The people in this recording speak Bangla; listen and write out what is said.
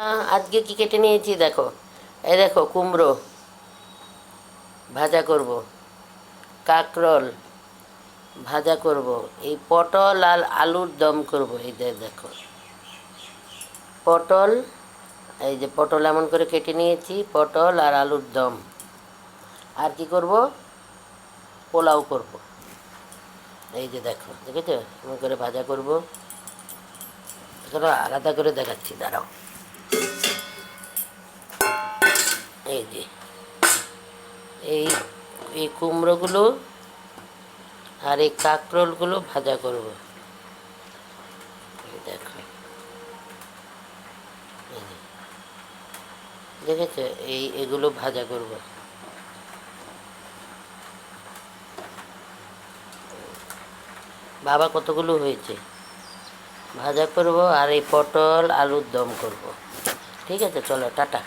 আজকে কি কেটে নিয়েছি দেখো। এই দেখো, কুমড়ো। ভাজা করব। কাকরল। ভাজা করব। এই পটল আর আলুর দম করব। এই দেখো। পটল, এই যে পটল এমন করে কেটে নিয়েছি, পটল আর আলুর দম। আর কি করব? পোলাও করব। এই যে দেখো, দেখেছ? এমন করে ভাজা করব। আলাদা করে দেখাচ্ছি, দাঁড়াও। এই যে। এই এই কুমড়োগুলো আর এই কাঁকরোলগুলো ভাজা করব। দেখো। দেখেছ? এই, এগুলো ভাজা করব। বাবা কতগুলো হয়েছে? ভাজা করব আর এই পটল আলুর দম করব। ঠিক আছে, চলো, টাটা।